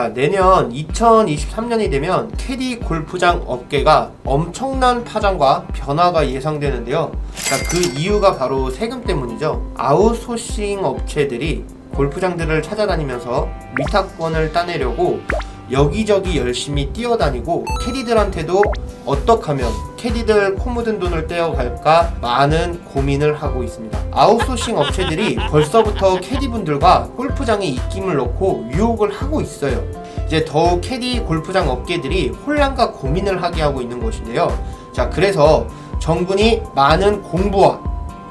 자, 내년 2023년이 되면 캐디 골프장 업계가 엄청난 파장과 변화가 예상되는데요. 자, 그 이유가 바로 세금 때문이죠. 아웃소싱 업체들이 골프장들을 찾아다니면서 위탁권을 따내려고 여기저기 열심히 뛰어다니고 캐디들한테도 어떻게 하면 캐디들 코 묻은 돈을 떼어갈까 많은 고민을 하고 있습니다. 아웃소싱 업체들이 벌써부터 캐디분들과 골프장에 입김을 넣고 유혹을 하고 있어요. 이제 더욱 캐디 골프장 업계들이 혼란과 고민을 하게 하고 있는 것인데요. 자, 그래서 정군이 많은 공부와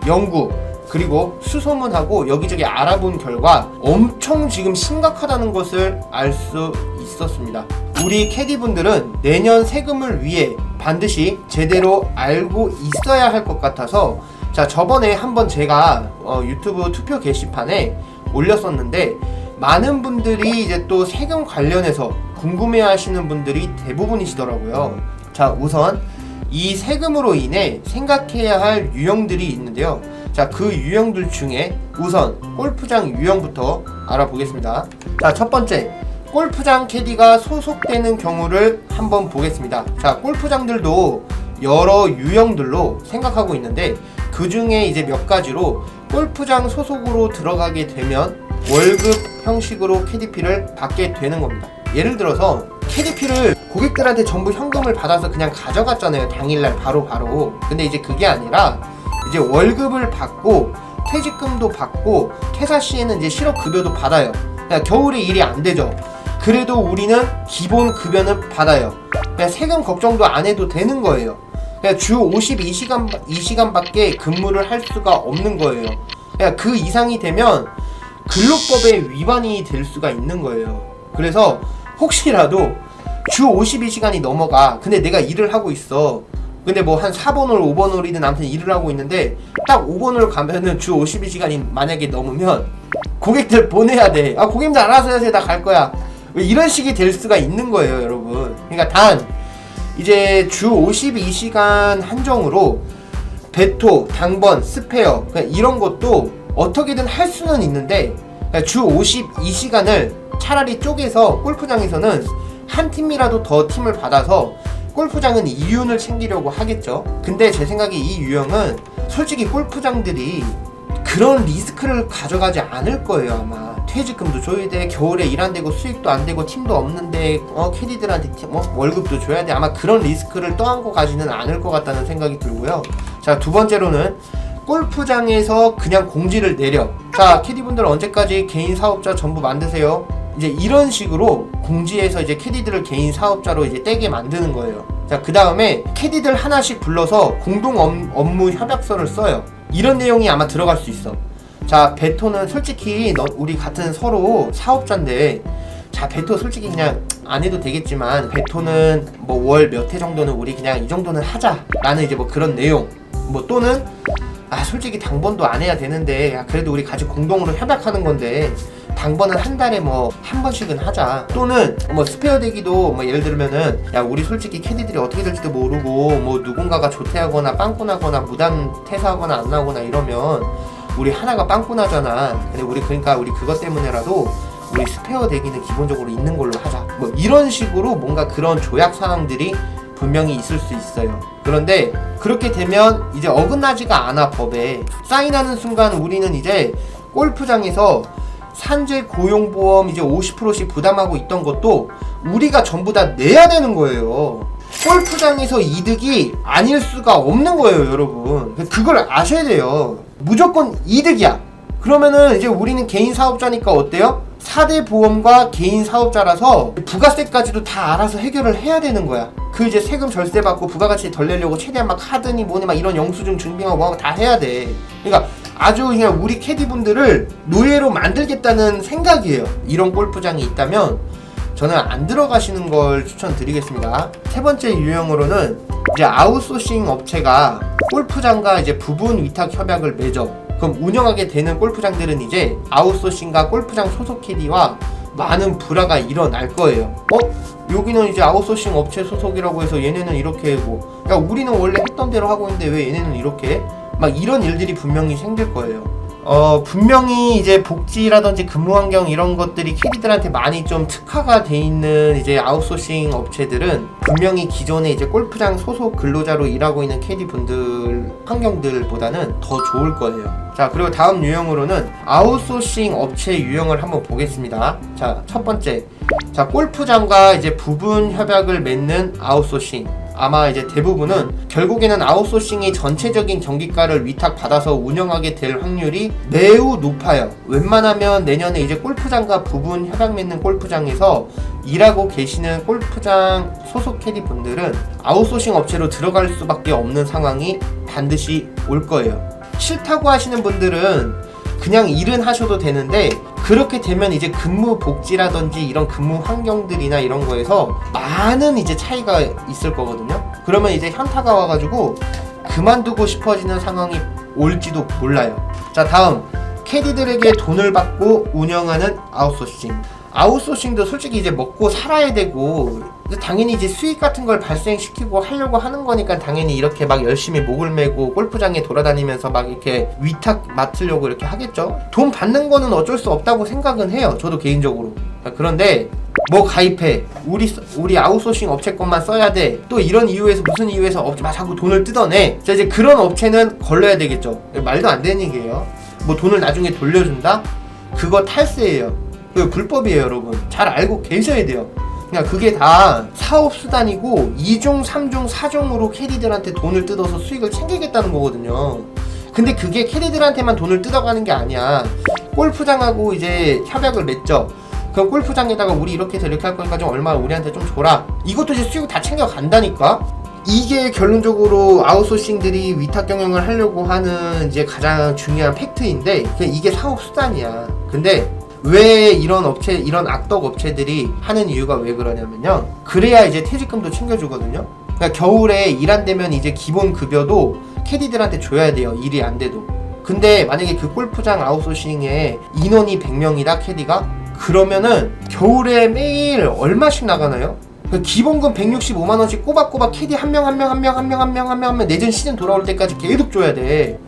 연구 그리고 수소문하고 여기저기 알아본 결과 엄청 지금 심각하다는 것을 알 수 있었습니다. 우리 캐디분들은 내년 세금을 위해 반드시 제대로 알고 있어야 할 것 같아서 자 저번에 한번 제가 어, 유튜브 투표 게시판에 올렸었는데 많은 분들이 이제 또 세금 관련해서 궁금해 하시는 분들이 대부분이시더라고요. 자 우선 이 세금으로 인해 생각해야 할 유형들이 있는데요. 자, 그 유형들 중에 우선 골프장 유형부터 알아보겠습니다. 자, 첫 번째. 골프장 캐디가 소속되는 경우를 한번 보겠습니다. 자, 골프장들도 여러 유형들로 생각하고 있는데 그 중에 이제 몇 가지로 골프장 소속으로 들어가게 되면 월급 형식으로 캐디피를 받게 되는 겁니다. 예를 들어서 캐디피를 고객들한테 전부 현금을 받아서 그냥 가져갔잖아요. 당일날 바로 바로. 근데 이제 그게 아니라 이제 월급을 받고 퇴직금도 받고 퇴사 시에는 이제 실업급여도 받아요. 그냥 겨울에 일이 안 되죠. 그래도 우리는 기본 급여는 받아요. 그냥 세금 걱정도 안 해도 되는 거예요. 그냥 주 52시간 2시간밖에 근무를 할 수가 없는 거예요. 그냥 그 이상이 되면 근로법에 위반이 될 수가 있는 거예요. 그래서 혹시라도 주 52시간이 넘어가. 근데 내가 일을 하고 있어. 근데 뭐 한 4번 홀, 5번 홀이든 아무튼 일을 하고 있는데 딱 5번 홀 가면은 주 52시간이 만약에 넘으면 고객들 보내야 돼. 아, 고객님들 알아서 하세요. 나 갈 거야. 왜 이런 식이 될 수가 있는 거예요, 여러분. 그러니까 단 이제 주 52시간 한정으로 베토, 당번, 스페어 그냥 이런 것도 어떻게든 할 수는 있는데 그러니까 주 52시간을 차라리 쪼개서 골프장에서는 한 팀이라도 더 팀을 받아서 골프장은 이윤을 챙기려고 하겠죠. 근데 제 생각에 이 유형은 솔직히 골프장들이 그런 리스크를 가져가지 않을 거예요 아마. 퇴직금도 줘야 돼 겨울에 일 안 되고 수익도 안 되고 팀도 없는데 어 캐디들한테 팀, 뭐 월급도 줘야 돼. 아마 그런 리스크를 떠안고 가지는 않을 것 같다는 생각이 들고요. 자 두 번째로는 골프장에서 그냥 공지를 내려. 자 캐디분들 언제까지 개인 사업자 전부 만드세요 이제 이런 식으로 공지해서 이제 캐디들을 개인 사업자로 이제 떼게 만드는 거예요. 자, 그 다음에 캐디들 하나씩 불러서 공동 업- 업무 협약서를 써요. 이런 내용이 아마 들어갈 수 있어. 자, 베토는 솔직히 너, 우리 같은 서로 사업자인데, 자, 베토 솔직히 그냥 안 해도 되겠지만, 베토는 뭐 월 몇 회 정도는 우리 그냥 이 정도는 하자. 라는 이제 뭐 그런 내용. 뭐 또는, 아, 솔직히 당번도 안 해야 되는데, 야, 그래도 우리 같이 공동으로 협약하는 건데, 당번은 한 달에 뭐 한 번씩은 하자. 또는 뭐 스페어 대기도 뭐 예를 들면은 야 우리 솔직히 캐디들이 어떻게 될지도 모르고 뭐 누군가가 조퇴하거나 빵꾸 나거나 무단 퇴사하거나 안 나오거나 이러면 우리 하나가 빵꾸 나잖아. 근데 우리 그러니까 우리 그것 때문에라도 우리 스페어 대기는 기본적으로 있는 걸로 하자. 뭐 이런 식으로 뭔가 그런 조약 사항들이 분명히 있을 수 있어요. 그런데 그렇게 되면 이제 어긋나지가 않아 법에 사인하는 순간 우리는 이제 골프장에서 산재 고용보험 이제 50%씩 부담하고 있던 것도 우리가 전부 다 내야 되는 거예요. 골프장에서 이득이 아닐 수가 없는 거예요, 여러분. 그걸 아셔야 돼요. 무조건 이득이야. 그러면은 이제 우리는 개인 사업자니까 어때요? 4대 보험과 개인 사업자라서 부가세까지도 다 알아서 해결을 해야 되는 거야. 그 이제 세금 절세 받고 부가가치 덜 내려고 최대한 막 카드니 뭐니 막 이런 영수증 증빙하고 뭐다 해야 돼. 그러니까 아주 그냥 우리 캐디분들을 노예로 만들겠다는 생각이에요. 이런 골프장이 있다면 저는 안 들어가시는 걸 추천드리겠습니다. 세 번째 유형으로는 이제 아웃소싱 업체가 골프장과 이제 부분 위탁 협약을 맺어. 그럼 운영하게 되는 골프장들은 이제 아웃소싱과 골프장 소속 캐디와 많은 불화가 일어날 거예요. 어? 여기는 이제 아웃소싱 업체 소속이라고 해서 얘네는 이렇게 뭐, 야, 우리는 원래 했던 대로 하고 있는데 왜 얘네는 이렇게 해? 막 이런 일들이 분명히 생길 거예요. 어, 분명히 이제 복지라든지 근무 환경 이런 것들이 캐디들한테 많이 좀 특화가 돼 있는 이제 아웃소싱 업체들은 분명히 기존에 이제 골프장 소속 근로자로 일하고 있는 캐디 분들 환경들보다는 더 좋을 거예요. 자, 그리고 다음 유형으로는 아웃소싱 업체 유형을 한번 보겠습니다. 자, 첫 번째. 자, 골프장과 이제 부분 협약을 맺는 아웃소싱. 아마 이제 대부분은 결국에는 아웃소싱이 전체적인 경기가를 위탁받아서 운영하게 될 확률이 매우 높아요. 웬만하면 내년에 이제 골프장과 부분 협약 맺는 골프장에서 일하고 계시는 골프장 소속 캐디 분들은 아웃소싱 업체로 들어갈 수밖에 없는 상황이 반드시 올 거예요. 싫다고 하시는 분들은 그냥 일은 하셔도 되는데 그렇게 되면 이제 근무 복지라든지 이런 근무 환경들이나 이런 거에서 많은 이제 차이가 있을 거거든요. 그러면 이제 현타가 와가지고 그만두고 싶어지는 상황이 올지도 몰라요. 자 다음 캐디들에게 돈을 받고 운영하는 아웃소싱. 아웃소싱도 솔직히 이제 먹고 살아야 되고 당연히 이제 수익 같은 걸 발생시키고 하려고 하는 거니까 당연히 이렇게 막 열심히 목을 메고 골프장에 돌아다니면서 막 이렇게 위탁 맡으려고 이렇게 하겠죠. 돈 받는 거는 어쩔 수 없다고 생각은 해요. 저도 개인적으로. 자, 그런데 뭐 가입해 우리 우리 아웃소싱 업체 것만 써야 돼 또 이런 이유에서 무슨 이유에서 업체 막 자꾸 돈을 뜯어내 자 이제 그런 업체는 걸러야 되겠죠 말도 안 되는 얘기예요 뭐 돈을 나중에 돌려준다 그거 탈세예요 그거 불법이에요 여러분 잘 알고 계셔야 돼요 그러니까 그게 다 사업 수단이고 2종 3종 4종으로 캐디들한테 돈을 뜯어서 수익을 챙기겠다는 거거든요 근데 그게 캐디들한테만 돈을 뜯어가는 게 아니야 골프장하고 이제 협약을 맺죠 그럼 골프장에다가 우리 이렇게 해서 이렇게 할 거니까 좀 얼마 우리한테 좀 줘라. 이것도 이제 수익 다 챙겨 간다니까. 이게 결론적으로 아웃소싱들이 위탁 경영을 하려고 하는 이제 가장 중요한 팩트인데 그냥 이게 사업 수단이야. 근데 왜 이런 업체 이런 악덕 업체들이 하는 이유가 왜 그러냐면요. 그래야 이제 퇴직금도 챙겨주거든요. 그러니까 겨울에 일 안 되면 이제 기본 급여도 캐디들한테 줘야 돼요. 일이 안 돼도. 근데 만약에 그 골프장 아웃소싱에 인원이 100명이다 캐디가 그러면은 겨울에 매일 얼마씩 나가나요? 그 기본금 165만 원씩 꼬박꼬박 캐디 한 명 한 명 한 명 한 명 한 명 한 명 하면 내년 시즌 돌아올 때까지 계속 줘야 돼.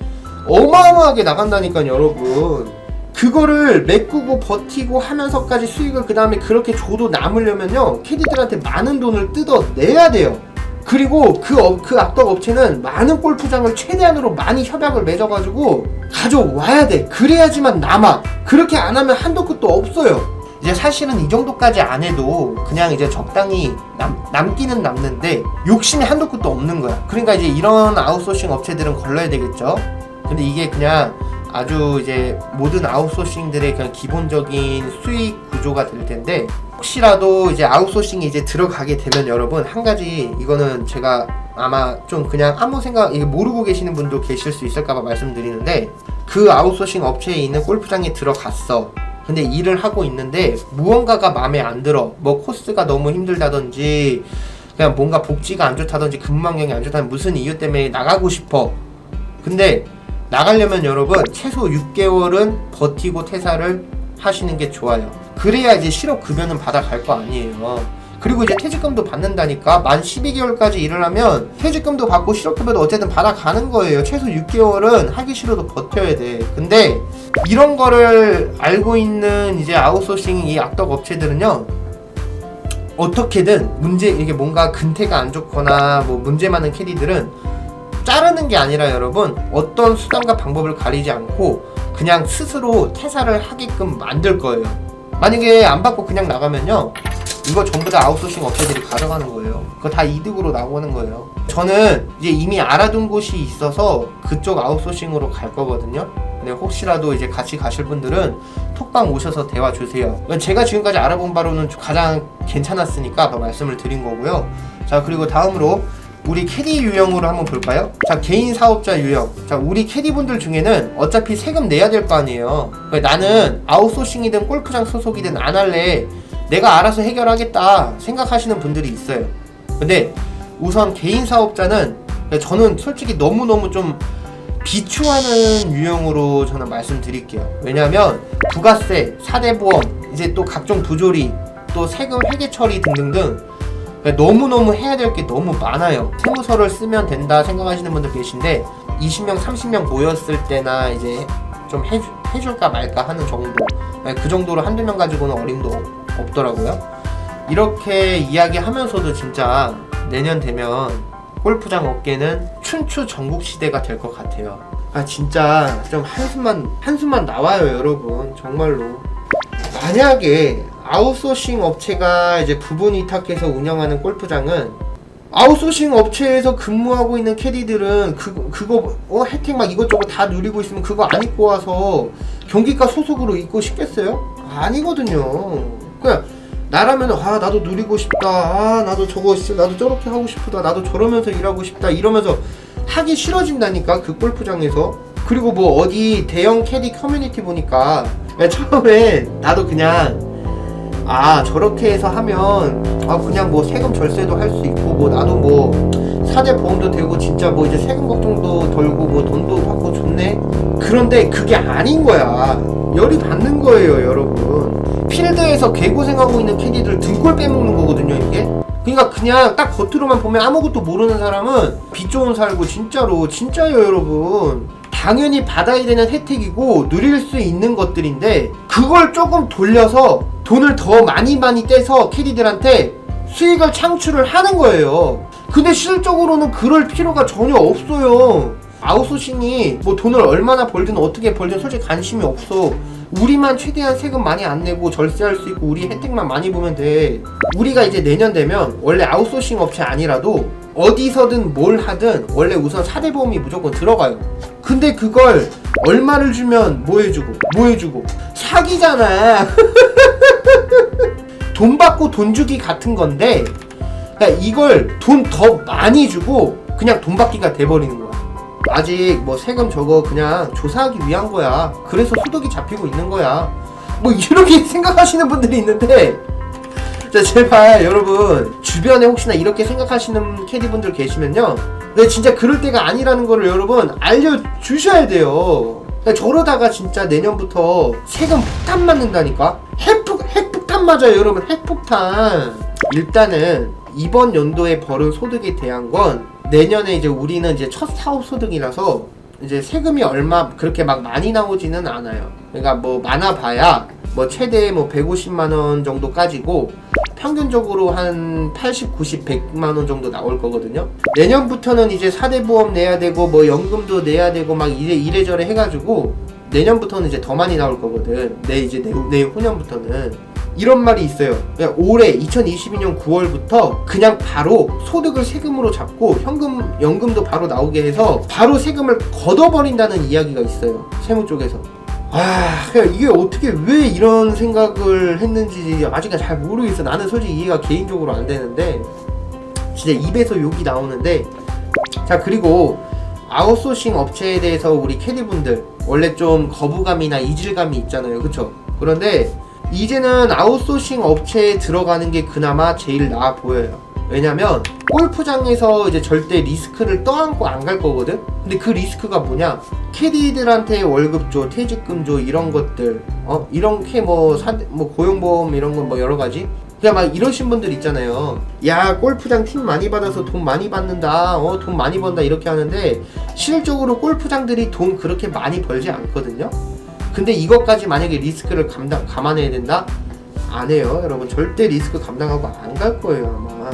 어마어마하게 나간다니까 여러분. 그거를 메꾸고 버티고 하면서까지 수익을 그 다음에 그렇게 줘도 남으려면요 캐디들한테 많은 돈을 뜯어내야 돼요. 그리고 그, 업, 그 악덕 업체는 많은 골프장을 최대한으로 많이 협약을 맺어가지고 가져와야 돼. 그래야지만 남아. 그렇게 안 하면 한도 끝도 없어요. 이제 사실은 이 정도까지 안 해도 그냥 이제 적당히 남, 남기는 남는데 욕심이 한도 끝도 없는 거야. 그러니까 이제 이런 아웃소싱 업체들은 걸러야 되겠죠. 근데 이게 그냥 아주 이제 모든 아웃소싱들의 그냥 기본적인 수익 구조가 될 텐데 혹시라도 이제 아웃소싱이 이제 들어가게 되면 여러분 한 가지 이거는 제가 아마 좀 그냥 아무 생각 모르고 계시는 분도 계실 수 있을까봐 말씀드리는데 그 아웃소싱 업체에 있는 골프장에 들어갔어. 근데 일을 하고 있는데 무언가가 마음에 안 들어. 뭐 코스가 너무 힘들다든지 그냥 뭔가 복지가 안 좋다든지 근무 환경이 안 좋다는 무슨 이유 때문에 나가고 싶어. 근데 나가려면 여러분 최소 6개월은 버티고 퇴사를 하시는 게 좋아요. 그래야 이제 실업 급여는 받아갈 거 아니에요. 그리고 이제 퇴직금도 받는다니까 만 12개월까지 일을 하면 퇴직금도 받고 실업급여도 어쨌든 받아가는 거예요. 최소 6개월은 하기 싫어도 버텨야 돼. 근데 이런 거를 알고 있는 이제 아웃소싱 이 악덕 업체들은요. 어떻게든 문제 이게 뭔가 근태가 안 좋거나 뭐 문제 많은 캐디들은 자르는 게 아니라 여러분 어떤 수단과 방법을 가리지 않고 그냥 스스로 퇴사를 하게끔 만들 거예요. 만약에 안 받고 그냥 나가면요. 이거 전부 다 아웃소싱 업체들이 가져가는 거예요. 그거 다 이득으로 나오는 거예요. 저는 이제 이미 알아둔 곳이 있어서 그쪽 아웃소싱으로 갈 거거든요. 근데 혹시라도 이제 같이 가실 분들은 톡방 오셔서 대화 주세요. 제가 지금까지 알아본 바로는 가장 괜찮았으니까 말씀을 드린 거고요. 자, 그리고 다음으로 우리 캐디 유형으로 한번 볼까요? 자, 개인 사업자 유형. 자, 우리 캐디분들 중에는 어차피 세금 내야 될 거 아니에요. 나는 아웃소싱이든 골프장 소속이든 안 할래. 내가 알아서 해결하겠다 생각하시는 분들이 있어요. 근데 우선 개인 사업자는 저는 솔직히 너무너무 좀 비추하는 유형으로 저는 말씀드릴게요. 왜냐하면 부가세, 사대보험, 이제 또 각종 부조리, 또 세금 회계 처리 등등등 너무너무 해야 될 게 너무 많아요. 세무서를 쓰면 된다 생각하시는 분들 계신데 20명, 30명 모였을 때나 이제 좀 해, 해줄까 말까 하는 정도 네, 그 정도로 한두 명 가지고는 어림도 없- 없더라고요. 이렇게 이야기하면서도 진짜 내년 되면 골프장 업계는 춘추 전국 시대가 될 것 같아요. 아 진짜 좀 한숨만 한숨만 나와요 여러분. 정말로. 만약에 아웃소싱 업체가 이제 부분 위탁해서 운영하는 골프장은 아웃소싱 업체에서 근무하고 있는 캐디들은 그, 그거 어, 혜택 막 이것저것 다 누리고 있으면 그거 안 입고 와서 경기과 소속으로 입고 싶겠어요? 아니거든요. 그냥 나라면 아 나도 누리고 싶다. 아 나도 저거. 나도 저렇게 하고 싶다. 나도 저러면서 일하고 싶다. 이러면서 하기 싫어진다니까 그 골프장에서. 그리고 뭐 어디 대형 캐디 커뮤니티 보니까 야, 처음에 나도 그냥 아 저렇게 해서 하면 아 그냥 뭐 세금 절세도 할 수 있고 뭐 나도 뭐 사대 보험도 되고 진짜 뭐 이제 세금 걱정도 덜고 뭐 돈도 받고 좋네? 그런데 그게 아닌 거야. 열이 받는 거예요 여러분. 필드에서 개고생하고 있는 캐디들 등골 빼먹는 거거든요 이게. 그러니까 그냥 딱 겉으로만 보면 아무것도 모르는 사람은 빚 좋은 살고 진짜로 진짜요 여러분 당연히 받아야 되는 혜택이고 누릴 수 있는 것들인데 그걸 조금 돌려서 돈을 더 많이 많이 떼서 캐디들한테 수익을 창출을 하는 거예요. 근데 실적으로는 그럴 필요가 전혀 없어요. 아웃소싱이 뭐 돈을 얼마나 벌든 어떻게 벌든 솔직히 관심이 없어. 우리만 최대한 세금 많이 안 내고 절세할 수 있고 우리 혜택만 많이 보면 돼. 우리가 이제 내년 되면 원래 아웃소싱 업체 아니라도 어디서든 뭘 하든 원래 우선 사대보험이 무조건 들어가요. 근데 그걸 얼마를 주면 뭐 해주고 뭐 해주고 사기잖아. 돈 받고 돈 주기 같은 건데 그러니까 이걸 돈 더 많이 주고 그냥 돈 받기가 돼버리는 거야. 아직 뭐 세금 저거 그냥 조사하기 위한 거야. 그래서 소득이 잡히고 있는 거야. 뭐 이렇게 생각하시는 분들이 있는데 자 제발 여러분. 주변에 혹시나 이렇게 생각하시는 캐디분들 계시면요. 네, 진짜 그럴 때가 아니라는 거를 여러분 알려주셔야 돼요. 그러니까 저러다가 진짜 내년부터 세금 폭탄 맞는다니까? 핵폭, 핵폭탄 맞아요 여러분. 핵폭탄. 일단은 이번 연도에 벌은 소득에 대한 건 내년에 이제 우리는 이제 첫 사업 소득이라서 이제 세금이 얼마 그렇게 막 많이 나오지는 않아요. 그러니까 뭐 많아봐야 뭐 최대 뭐 150만 원 정도까지고 평균적으로 한 80, 90, 100만 원 정도 나올 거거든요. 내년부터는 이제 사대보험 내야 되고 뭐 연금도 내야 되고 막 이래 이래저래 해가지고 내년부터는 이제 더 많이 나올 거거든. 내 이제 내, 내 후년부터는 이런 말이 있어요. 그냥 올해 2022년 9월부터 그냥 바로 소득을 세금으로 잡고 현금 연금도 바로 나오게 해서 바로 세금을 걷어버린다는 이야기가 있어요. 세무 쪽에서. 아, 그냥 이게 어떻게 왜 이런 생각을 했는지 아직은 잘 모르겠어. 나는 솔직히 이해가 개인적으로 안 되는데 진짜 입에서 욕이 나오는데. 자 그리고 아웃소싱 업체에 대해서 우리 캐디분들 원래 좀 거부감이나 이질감이 있잖아요. 그쵸? 그런데 이제는 아웃소싱 업체에 들어가는 게 그나마 제일 나아 보여요 왜냐면 골프장에서 이제 절대 리스크를 떠안고 안 갈 거거든 근데 그 리스크가 뭐냐 캐디들한테 월급 줘 퇴직금 줘 이런 것들 어 이렇게 뭐, 사, 뭐 고용보험 이런 건 뭐 여러 가지 그냥 막 이러신 분들 있잖아요. 야, 골프장 팀 많이 받아서 돈 많이 받는다. 어, 돈 많이 번다. 이렇게 하는데, 실적으로 골프장들이 돈 그렇게 많이 벌지 않거든요? 근데 이것까지 만약에 리스크를 감당, 감안해야 된다? 안 해요. 여러분, 절대 리스크 감당하고 안 갈 거예요, 아마.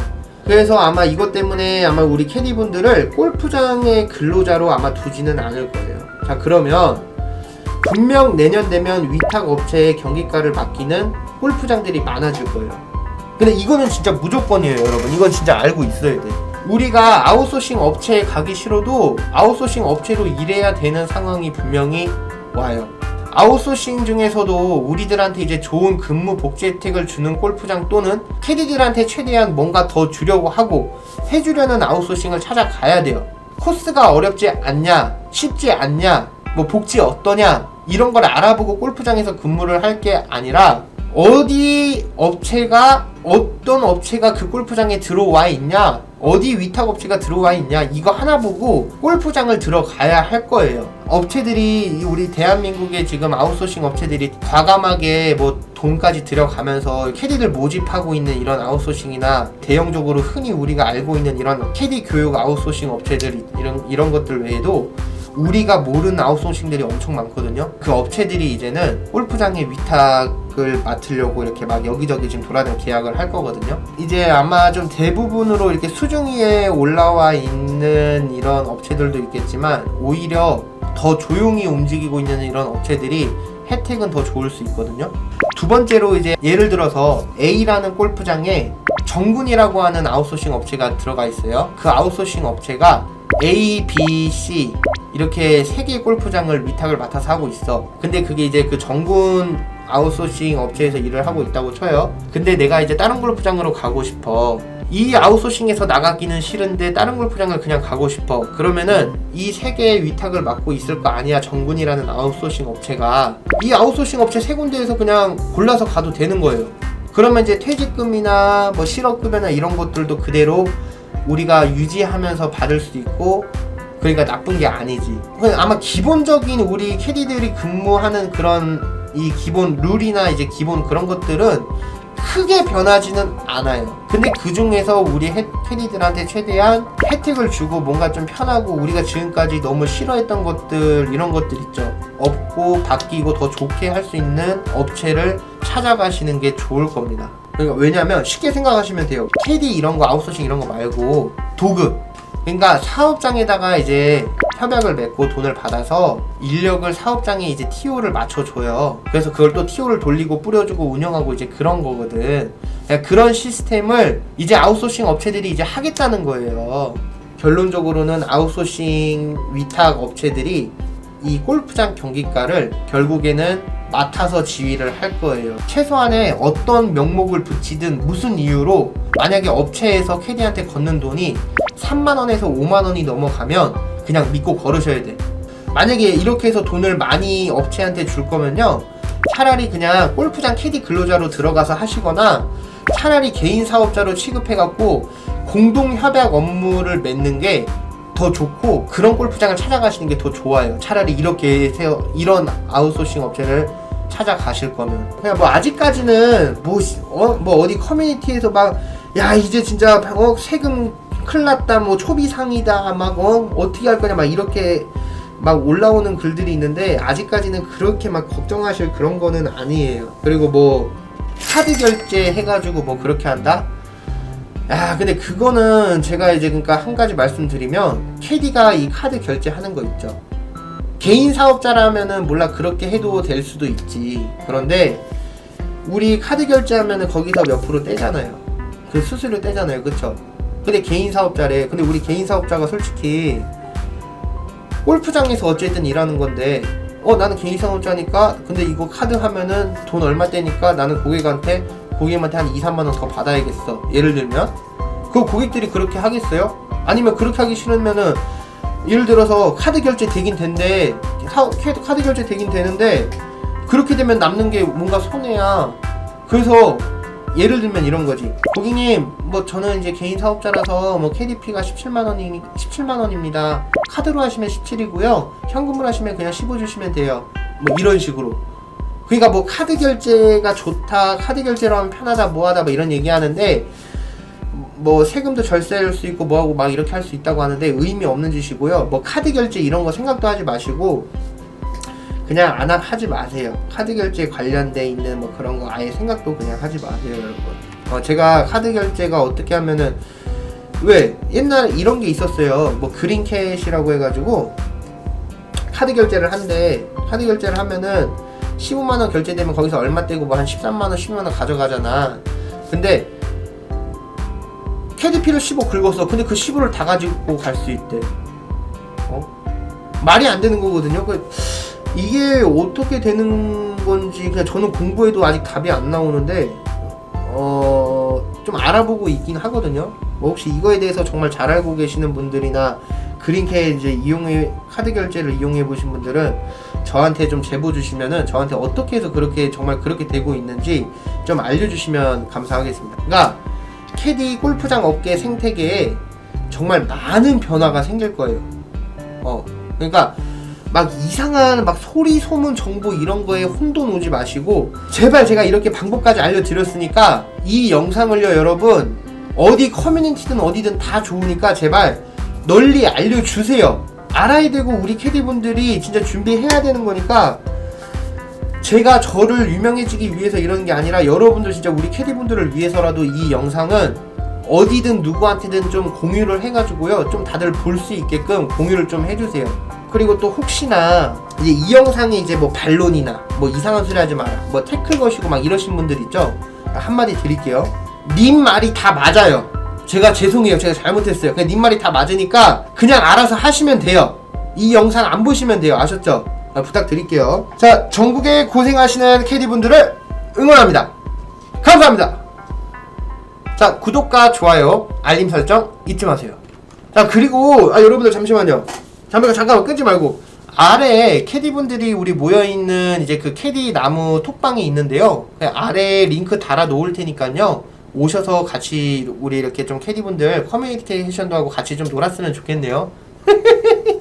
그래서 아마 이것 때문에 아마 우리 캐디분들을 골프장의 근로자로 아마 두지는 않을 거예요. 자, 그러면, 분명 내년 되면 위탁 업체의 경기가를 맡기는 골프장들이 많아질 거예요. 근데 이거는 진짜 무조건이에요, 여러분. 이건 진짜 알고 있어야 돼. 우리가 아웃소싱 업체에 가기 싫어도 아웃소싱 업체로 일해야 되는 상황이 분명히 와요. 아웃소싱 중에서도 우리들한테 이제 좋은 근무 복지 혜택을 주는 골프장 또는 캐디들한테 최대한 뭔가 더 주려고 하고 해주려는 아웃소싱을 찾아가야 돼요. 코스가 어렵지 않냐, 쉽지 않냐, 뭐 복지 어떠냐 이런 걸 알아보고 골프장에서 근무를 할 게 아니라 어디 업체가 어떤 업체가 그 골프장에 들어와 있냐 어디 위탁 업체가 들어와 있냐 이거 하나 보고 골프장을 들어가야 할 거예요 업체들이 우리 대한민국의 지금 아웃소싱 업체들이 과감하게 뭐 돈까지 들여가면서 캐디들 모집하고 있는 이런 아웃소싱이나 대형적으로 흔히 우리가 알고 있는 이런 캐디 교육 아웃소싱 업체들 이런 이런 것들 외에도 우리가 모르는 아웃소싱들이 엄청 많거든요. 그 업체들이 이제는 골프장의 위탁을 맡으려고 이렇게 막 여기저기 지금 돌아다니는 계약을 할 거거든요. 이제 아마 좀 대부분으로 이렇게 수중위에 올라와 있는 이런 업체들도 있겠지만 오히려 더 조용히 움직이고 있는 이런 업체들이 혜택은 더 좋을 수 있거든요. 두 번째로 이제 예를 들어서 A라는 골프장에 정군이라고 하는 아웃소싱 업체가 들어가 있어요. 그 아웃소싱 업체가 A, B, C 이렇게 세 개의 골프장을 위탁을 맡아서 하고 있어. 근데 그게 이제 그 정군 아웃소싱 업체에서 일을 하고 있다고 쳐요. 근데 내가 이제 다른 골프장으로 가고 싶어. 이 아웃소싱에서 나가기는 싫은데 다른 골프장을 그냥 가고 싶어. 그러면은 이 세 개의 위탁을 맡고 있을 거 아니야. 정군이라는 아웃소싱 업체가. 이 아웃소싱 업체 세 군데에서 그냥 골라서 가도 되는 거예요. 그러면 이제 퇴직금이나 뭐 실업급여나 이런 것들도 그대로 우리가 유지하면서 받을 수 있고 그러니까 나쁜 게 아니지. 아마 기본적인 우리 캐디들이 근무하는 그런 이 기본 룰이나 이제 기본 그런 것들은 크게 변하지는 않아요. 근데 그 중에서 우리 해- 캐디들한테 최대한 혜택을 주고 뭔가 좀 편하고 우리가 지금까지 너무 싫어했던 것들 이런 것들 있죠. 없고 바뀌고 더 좋게 할 수 있는 업체를 찾아가시는 게 좋을 겁니다. 그러니까 왜냐면 쉽게 생각하시면 돼요. 캐디 이런 거 아웃소싱 이런 거 말고 도급 그러니까 사업장에다가 이제 협약을 맺고 돈을 받아서 인력을 사업장에 이제 TO를 맞춰줘요. 그래서 그걸 또 TO를 돌리고 뿌려주고 운영하고 이제 그런 거거든. 그러니까 그런 시스템을 이제 아웃소싱 업체들이 이제 하겠다는 거예요. 결론적으로는 아웃소싱 위탁 업체들이 이 골프장 경기가를 결국에는 맡아서 지휘를 할 거예요. 최소한의 어떤 명목을 붙이든 무슨 이유로 만약에 업체에서 캐디한테 걷는 돈이 3만 원에서 5만 원이 넘어가면 그냥 믿고 걸으셔야 돼. 만약에 이렇게 해서 돈을 많이 업체한테 줄 거면요. 차라리 그냥 골프장 캐디 근로자로 들어가서 하시거나 차라리 개인 사업자로 취급해갖고 공동 협약 업무를 맺는 게 더 좋고 그런 골프장을 찾아가시는 게 더 좋아요. 차라리 이렇게 세요 이런 아웃소싱 업체를 찾아가실 거면 그냥 뭐 아직까지는 뭐, 시- 어, 뭐 어디 커뮤니티에서 막 야 이제 진짜 어, 세금 큰일 났다 뭐 초비상이다 막 어, 어떻게 할 거냐 막 이렇게 막 올라오는 글들이 있는데 아직까지는 그렇게 막 걱정하실 그런 거는 아니에요. 그리고 뭐 카드 결제 해가지고 뭐 그렇게 한다? 야, 근데 그거는 제가 이제 그러니까 한 가지 말씀드리면 캐디가 이 카드 결제하는 거 있죠. 개인 사업자라면은 몰라 그렇게 해도 될 수도 있지. 그런데 우리 카드 결제하면은 거기서 몇 프로 떼잖아요. 그 수수료 떼잖아요. 그쵸? 근데 개인 사업자래. 근데 우리 개인 사업자가 솔직히 골프장에서 어쨌든 일하는 건데 어 나는 개인 사업자니까 근데 이거 카드 하면은 돈 얼마 떼니까 나는 고객한테 고객한테 한 2, 3만 원 더 받아야겠어. 예를 들면 그 고객들이 그렇게 하겠어요? 아니면 그렇게 하기 싫으면은 예를 들어서 카드 결제 되긴 캐- 카드 결제 되긴 되는데 그렇게 되면 남는 게 뭔가 손해야. 그래서 예를 들면 이런 거지. 고객님, 뭐 저는 이제 개인 사업자라서 뭐 KDP가 17만 원이 17만 원입니다. 카드로 하시면 17이고요. 현금으로 하시면 그냥 15 주시면 돼요. 뭐 이런 식으로. 그러니까 뭐 카드 결제가 좋다, 카드 결제로 하면 편하다, 뭐하다, 뭐 이런 얘기하는데 뭐 세금도 절세할 수 있고 뭐하고 막 이렇게 할 수 있다고 하는데 의미 없는 짓이고요. 뭐 카드 결제 이런 거 생각도 하지 마시고 그냥 안 하- 하지 마세요. 카드 결제 관련돼 있는 뭐 그런 거 아예 생각도 그냥 하지 마세요, 여러분. 어, 제가 카드 결제가 어떻게 하면은 왜 옛날에 이런 게 있었어요. 뭐 그린캐시라고 해가지고 카드 결제를 한대 카드 결제를 하면은 15만 원 결제되면 거기서 얼마 떼고 뭐 한 13만 원, 10만 원 가져가잖아. 근데 캐디피를 15 긁었어. 근데 그 15를 다 가지고 갈 수 있대. 어? 말이 안 되는 거거든요. 그 이게 어떻게 되는 건지 그냥 저는 공부해도 아직 답이 안 나오는데 어 좀 알아보고 있긴 하거든요. 뭐 혹시 이거에 대해서 정말 잘 알고 계시는 분들이나 그린캐 이제 이용해 카드 결제를 이용해 보신 분들은 저한테 좀 제보 주시면은 저한테 어떻게 해서 그렇게 정말 그렇게 되고 있는지 좀 알려주시면 감사하겠습니다. 그러니까 캐디 골프장 업계 생태계에 정말 많은 변화가 생길 거예요. 어, 그러니까 막 이상한 막 소리 소문 정보 이런 거에 혼돈 오지 마시고 제발 제가 이렇게 방법까지 알려드렸으니까 이 영상을요 여러분 어디 커뮤니티든 어디든 다 좋으니까 제발 널리 알려주세요. 알아야 되고 우리 캐디분들이 진짜 준비해야 되는 거니까 제가 저를 유명해지기 위해서 이러는 게 아니라 여러분들 진짜 우리 캐디분들을 위해서라도 이 영상은 어디든 누구한테든 좀 공유를 해가지고요. 좀 다들 볼 수 있게끔 공유를 좀 해주세요. 그리고 또 혹시나 이제 이 영상에 이제 뭐 반론이나 뭐 이상한 소리 하지 마라 뭐 태클 거시고 막 이러신 분들 있죠? 한마디 드릴게요. 님 말이 다 맞아요 제가 죄송해요. 제가 잘못했어요. 그냥 님 말이 다 맞으니까 그냥 알아서 하시면 돼요. 이 영상 안 보시면 돼요. 아셨죠? 아, 부탁드릴게요. 자 전국에 고생하시는 캐디분들을 응원합니다. 감사합니다. 자 구독과 좋아요 알림 설정 잊지 마세요. 자 그리고 아 여러분들 잠시만요. 잠깐 잠깐만 끄지 말고. 아래 캐디분들이 우리 모여있는 이제 그 캐디 나무 톡방이 있는데요. 그냥 아래 링크 달아 놓을 테니까요 오셔서 같이 우리 이렇게 좀 캐디분들 커뮤니케이션도 하고 같이 좀 놀았으면 좋겠네요